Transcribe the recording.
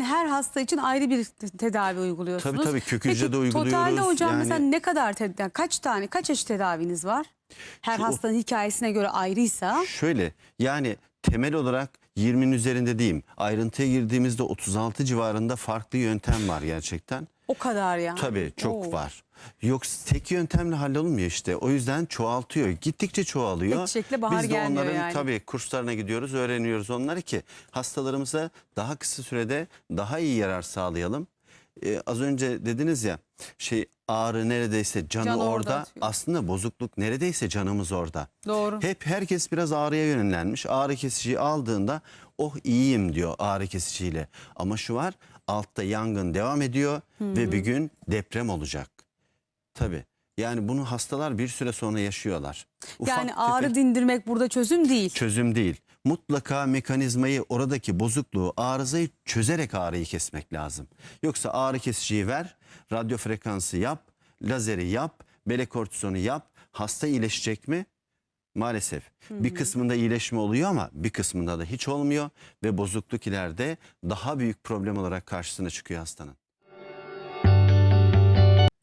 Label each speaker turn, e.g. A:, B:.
A: Her hasta için ayrı bir te- tedavi uyguluyorsunuz.
B: Tabii, tabii, kök hücre de
A: Peki,
B: uyguluyoruz.
A: Totalde hocam
B: Yani-
A: mesela ne kadar yani kaç tane kaç çeşit tedaviniz var? Her
B: Şu-
A: hastanın hikayesine göre ayrıysa
B: Şöyle yani temel olarak 20'nin üzerinde diyeyim. Ayrıntıya girdiğimizde 36 civarında farklı yöntem var gerçekten.
A: O kadar yani.
B: Tabii çok
A: Oo.
B: var. Yoksa tek yöntemle hallolmuyor işte. O yüzden çoğaltıyor. Gittikçe çoğalıyor.
A: Tek çiçekle bahar
B: Biz de
A: gelmiyor
B: onların
A: yani.
B: tabii kurslarına gidiyoruz, öğreniyoruz onları ki hastalarımıza daha kısa sürede daha iyi yarar sağlayalım. Ee, az önce dediniz ya şey ağrı neredeyse canı
A: Can orada
B: orada.
A: atıyor.
B: Aslında bozukluk neredeyse canımız orada.
A: Doğru.
B: Hep herkes biraz ağrıya yönlenmiş. Ağrı kesiciyi aldığında oh iyiyim diyor ağrı kesiciyle. Ama şu var altta yangın devam ediyor ve bir gün deprem olacak. Tabii. Yani bunu hastalar bir süre sonra yaşıyorlar. Ufak
A: yani ağrı
B: tefek
A: dindirmek burada çözüm değil.
B: çözüm değil. Mutlaka mekanizmayı oradaki bozukluğu arızayı çözerek ağrıyı kesmek lazım. Yoksa ağrı kesiciyi ver, radyo frekansı yap, lazeri yap, belekortizonu yap. Hasta iyileşecek mi? Maalesef. Bir kısmında iyileşme oluyor ama bir kısmında da hiç olmuyor ve bozukluk ileride daha büyük problem olarak karşısına çıkıyor hastanın.